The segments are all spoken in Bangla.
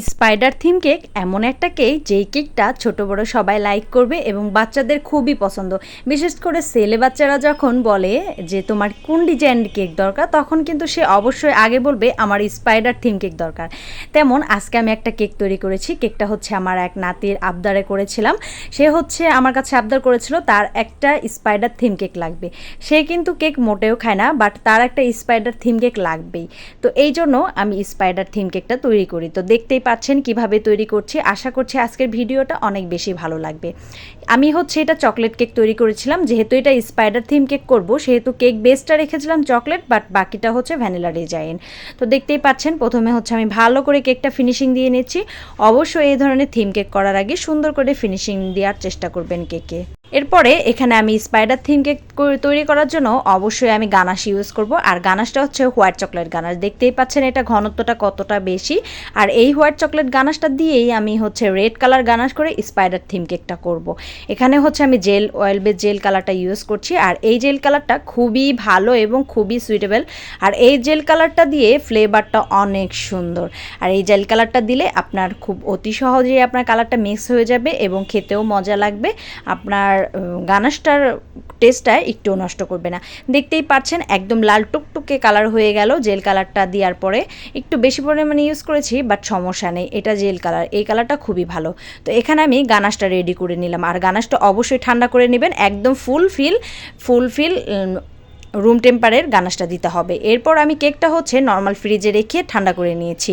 স্পাইডার থিম কেক এমন একটা কেক যেই কেকটা ছোট বড় সবাই লাইক করবে এবং বাচ্চাদের খুবই পছন্দ। বিশেষ করে ছেলে বাচ্চারা যখন বলে যে তোমার কোন ডিজাইন কেক দরকার, তখন কিন্তু সে অবশ্যই আগে বলবে আমার স্পাইডার থিম কেক দরকার। তেমন আজকে আমি একটা কেক তৈরি করেছি, কেকটা হচ্ছে আমার এক নাতির আবদারে করেছিলাম। সে হচ্ছে আমার কাছে আবদার করেছিল তার একটা স্পাইডার থিম কেক লাগবে। সে কিন্তু কেক মোটেও খায় না, বাট তার একটা স্পাইডার থিম কেক লাগবেই। তো এই জন্য আমি স্পাইডার থিম কেকটা তৈরি করি। তো দেখতেই পাচ্ছেন, কীভাবে তৈরি করছি, আশা করছি আজকের ভিডিওটা অনেক বেশি ভালো লাগবে। আমি হচ্ছে এটা চকলেট কেক তৈরি করেছিলাম, যেহেতু এটা স্পাইডার থিম কেক করব, সেহেতু কেক বেসটা রেখেছিলাম চকলেট বাট বাকিটা হচ্ছে ভ্যানিলা ডিজাইন তো দেখতেই পাচ্ছেন, প্রথমে হচ্ছে আমি ভালো করে কেকটা ফিনিশিং দিয়ে নিচ্ছি। অবশ্যই এই ধরনের থিম কেক করার আগে সুন্দর করে ফিনিশিং দেওয়ার চেষ্টা করবেন কেকে এরপরে এখানে আমি স্পাইডার থিম কেক তৈরি করার জন্য অবশ্যই আমি গানাশ ইউজ করব। আর গানাশটা হচ্ছে হোয়াইট চকলেট গানাশ দেখতেই পাচ্ছেন এটা ঘনত্বটা কতটা বেশি। আর এই হোয়াইট চকলেট গানাশটা দিয়েই আমি হচ্ছে রেড কালার গানাশ করে স্পাইডার থিম কেকটা করব। এখানে হচ্ছে আমি জেল অয়েল বেস জেল কালারটা ইউজ করছি। আর এই জেল কালারটা খুবই ভালো এবং খুবই সুইটেবল আর এই জেল কালারটা দিয়ে ফ্লেভারটা অনেক সুন্দর। আর এই জেল কালারটা দিলে আপনার খুব অতি সহজেই আপনার কালারটা মিক্স হয়ে যাবে এবং খেতেও মজা লাগবে। আপনার গানাশটার টেস্টটা একটু নষ্ট করবে না। দেখতেই পাচ্ছেন, একদম লাল টুকটুকে কালার হয়ে গেল জেল কালারটা দেওয়ার পরে। একটু বেশি পরিমাণে ইউজ করেছি বাট সমস্যা নেই, এটা জেল কালার এই কালারটা খুবই ভালো। তো এখানে আমি গানাসটা রেডি করে নিলাম। আর গানাসটা অবশ্যই ঠান্ডা করে নেবেন, একদম full fill full fill room টেম্পারের গানাশটা দিতে হবে। এরপর আমি কেকটা হচ্ছে নর্মাল ফ্রিজে রেখে ঠান্ডা করে নিয়েছি।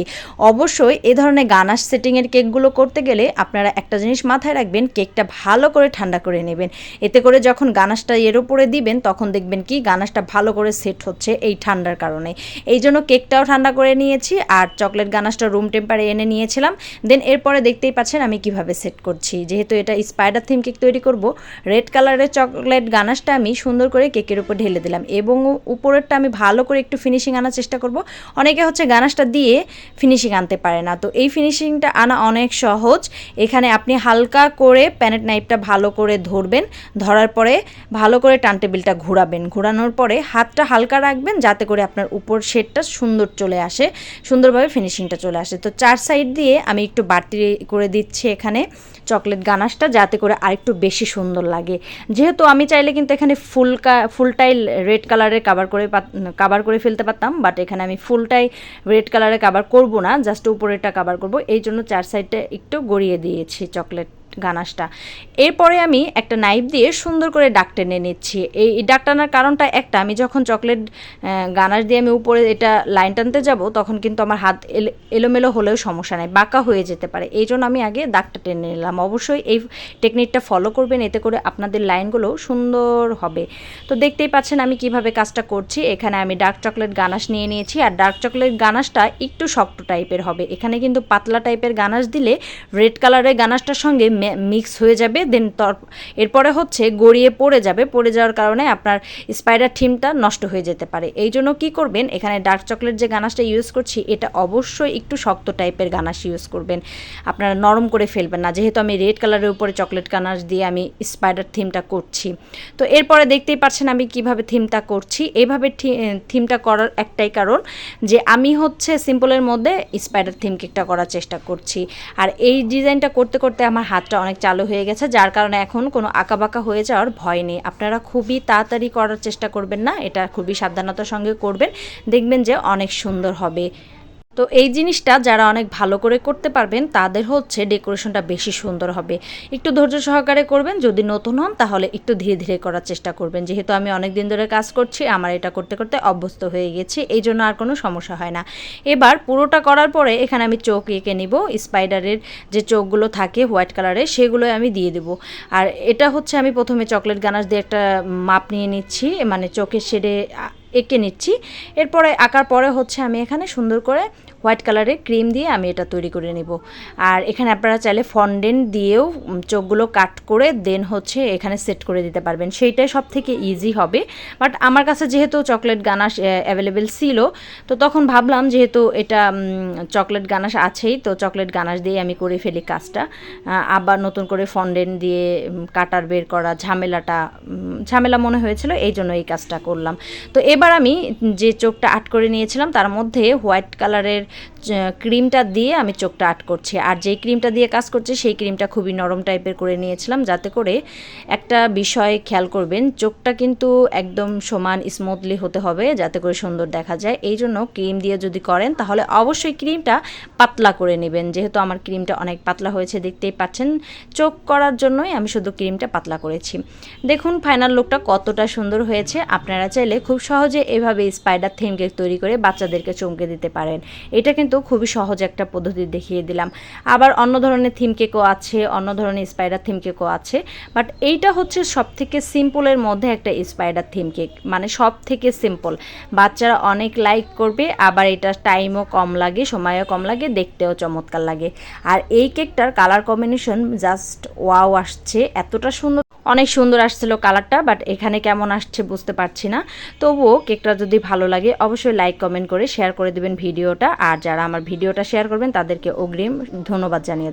অবশ্যই এ ধরনের গানাশ সেটিংয়ের কেকগুলো করতে গেলে আপনারা একটা জিনিস মাথায় রাখবেন, কেকটা ভালো করে ঠান্ডা করে নেবেন। এতে করে যখন গানাশটা এর উপরে দিবেন, তখন দেখবেন কি গানাশটা ভালো করে সেট হচ্ছে এই ঠান্ডার কারণে। এই জন্য কেকটাও ঠান্ডা করে নিয়েছি আর চকলেট গানাশটা রুম টেম্পারে এনে নিয়েছিলাম। দেন এরপরে দেখতেই পাচ্ছেন আমি কীভাবে সেট করছি। যেহেতু এটা স্পাইডার থিম কেক তৈরি করব রেড কালারের চকলেট গানাশটা আমি সুন্দর করে কেকের উপর ঢেলে দিলাম। এবং উপরেরটা আমি ভালো করে একটু ফিনিশিং আনার চেষ্টা করব। অনেকে হচ্ছে গানাশটা দিয়ে ফিনিশিং আনতে পারে না। তো এই ফিনিশিংটা আনা অনেক সহজ। এখানে আপনি হালকা করে প্যানেট নাইফটা ভালো করে ধরবেন। ধরার পরে ভালো করে টান টেবিলটা ঘোরাবেন। ঘোরানোর পরে হাতটা হালকা রাখবেন যাতে করে আপনার উপর শেডটা সুন্দর চলে আসে। সুন্দরভাবে ফিনিশিংটা চলে আসে। তো চার সাইড দিয়ে আমি একটু বাড়তি করে দিচ্ছি এখানে। চকলেট গানাশটা যাতে করে আরেকটু বেশি সুন্দর লাগে। যেহেতু আমি চাইলে কিন্তু এখানে ফুলকা ফুলটাই রেড কালারের কাবার করে কাবার করে ফেলতে পারতাম বাট এখানে আমি ফুলটাই রেড কালারে কাবার করব না জাস্ট উপরেটা কাবার করব। এই জন্য চার সাইডটা একটু গড়িয়ে দিয়েছি চকলেট। গানাশটা এরপরে আমি একটা নাইফ দিয়ে সুন্দর করে ডাক টেনে নিচ্ছি। এই ডাক টানার কারণটা একটা, আমি যখন চকলেট গানাশ দিয়ে আমি উপরে এটা লাইন টানতে যাব, তখন কিন্তু আমার হাত এলোমেলো হলেও সমস্যা নেই, বাঁকা হয়ে যেতে পারে। এই জন্য আমি আগে দাগটা টেনে নিলাম। অবশ্যই এই টেকনিকটা ফলো করবেন, এতে করে আপনাদের লাইনগুলো সুন্দর হবে। তো দেখতেই পাচ্ছেন আমি কীভাবে কাজটা করছি। এখানে আমি ডার্ক চকলেট গানাশ নিয়ে নিয়েছি, আর ডার্ক চকলেট গানাশটা একটু শক্ত টাইপের হবে। এখানে কিন্তু পাতলা টাইপের গানাশ দিলে রেড কালারের গানাশটার সঙ্গে মিক্স হয়ে যাবে দেন তর, এরপরে হচ্ছে গড়িয়ে পড়ে যাবে, পড়ে যাওয়ার কারণে আপনার স্পাইডার থিমটা নষ্ট হয়ে যেতে পারে। এই জন্য কী করবেন, এখানে ডার্ক চকলেট যে গানাশটা ইউজ করছি, এটা অবশ্যই একটু শক্ত টাইপের গানাশ ইউজ করবেন। আপনারা নরম করে ফেলবেন না, যেহেতু আমি রেড কালারের উপরে চকলেট গানাশ দিয়ে আমি স্পাইডার থিমটা করছি। তো এরপরে দেখতেই পাচ্ছেন আমি কীভাবে থিমটা করছি। এইভাবে থিমটা করার একটাই কারণ যে আমি হচ্ছে সিম্পলের মধ্যে স্পাইডার থিম কেকটা করার চেষ্টা করছি। আর এই ডিজাইনটা করতে করতে আমার হাতটা অনেক চালু হয়ে গেছে, যার কারণে এখন কোনো আঁকাবাঁকা হয়ে যাওয়ার ভয় নেই। আপনারা খুবই তাড়াতাড়ি করার চেষ্টা করবেন না, এটা খুবই সাবধানতার সঙ্গে করবেন। দেখবেন যে অনেক সুন্দর হবে। তো এই জিনিসটা যারা অনেক ভালো করে করতে পারবেন, তাদের হচ্ছে ডেকোরেশনটা বেশি সুন্দর হবে। একটু ধৈর্য সহকারে করবেন, যদি নতুন হন তাহলে একটু ধীরে ধীরে করার চেষ্টা করবেন। যেহেতু আমি অনেক দিন ধরে কাজ করছি, আমার এটা করতে করতে অভ্যস্ত হয়ে গেছি, এই জন্য আর কোনো সমস্যা হয় না। এবার পুরোটা করার পরে এখানে আমি চোখ এঁকে নিব, স্পাইডারের যে চোখগুলো থাকে হোয়াইট কালারের সেগুলো আমি দিয়ে দেব। আর এটা হচ্ছে আমি প্রথমে চকলেট গানাশ দিয়ে একটা মাপ নিয়ে নিচ্ছি মানে চোখের শেডে এঁকে নিচ্ছি। এরপরে আঁকার পরে হচ্ছে আমি এখানে সুন্দর করে হোয়াইট কালারের ক্রিম দিয়ে আমি এটা তৈরি করে নেব। আর এখানে আপনারা চাইলে ফন্ডেন্ট দিয়েও চোখগুলো কাট করে দেন হচ্ছে এখানে সেট করে দিতে পারবেন। সেইটাই সব থেকে ইজি হবে। বাট আমার কাছে যেহেতু চকলেট গানাশ অ্যাভেলেবেল ছিল, তো তখন ভাবলাম যেহেতু এটা চকলেট গানাশ আছেই, তো চকলেট গানাশ দিয়ে আমি করে ফেলি কাজটা। আবার নতুন করে ফন্ডেন্ট দিয়ে কাটার বের করা ঝামেলাটা ঝামেলা মনে হয়েছিল, এই জন্য এই কাজটা করলাম। তো এবার আমি যে চোখটা আট করে নিয়েছিলাম, তার মধ্যে হোয়াইট কালারের ক্রিমটা দিয়ে আমি চোখটা আট করছি। আর যেই ক্রিমটা দিয়ে কাজ করছি, সেই ক্রিমটা খুবই নরম টাইপের করে নিয়েছিলাম, যাতে করে একটা বিষয় খেয়াল করবেন, চোখটা কিন্তু একদম সমান স্মুথলি হতে হবে, যাতে করে সুন্দর দেখা যায়। এই জন্য ক্রিম দিয়ে যদি করেন, তাহলে অবশ্যই ক্রিমটা পাতলা করে নেবেন। যেহেতু আমার ক্রিমটা অনেক পাতলা হয়েছে, দেখতেই পাচ্ছেন, চোখ করার জন্যই আমি শুধু ক্রিমটা পাতলা করেছি। দেখুন ফাইনাল লুকটা কতটা সুন্দর হয়েছে। আপনারা চাইলে খুব সহজে এভাবে স্পাইডার থিম কেক তৈরি করে বাচ্চাদেরকে চমকে দিতে পারেন। এটা কিন্তু খুবই সহজ একটা পদ্ধতি দেখিয়ে দিলাম। আবার অন্য ধরনের থিম কেকও আছে, অন্য ধরনের স্পাইডার থিম কেকও আছে। বাট এইটা হচ্ছে সব থেকে সিম্পলের মধ্যে একটা স্পাইডার থিম কেক মানে সব থেকে সিম্পল বাচ্চারা অনেক লাইক করবে, আবার এটা টাইমও কম লাগে, সময়ও কম লাগে, দেখতেও চমৎকার লাগে। আর এই কেকটার কালার কম্বিনেশন জাস্ট ওয়াও আসছে, এতটা সুন্দর অনেক সুন্দর আসছিল কালারটা বাট এখানে কেমন আসছে বুঝতে পারছি না। তবুও কেকটা যদি ভালো লাগে, অবশ্যই লাইক কমেন্ট করে শেয়ার করে দেবেন ভিডিওটা। আর যারা আমার ভিডিওটা শেয়ার করবেন, তাদেরকে অগ্রিম ধন্যবাদ জানিয়ে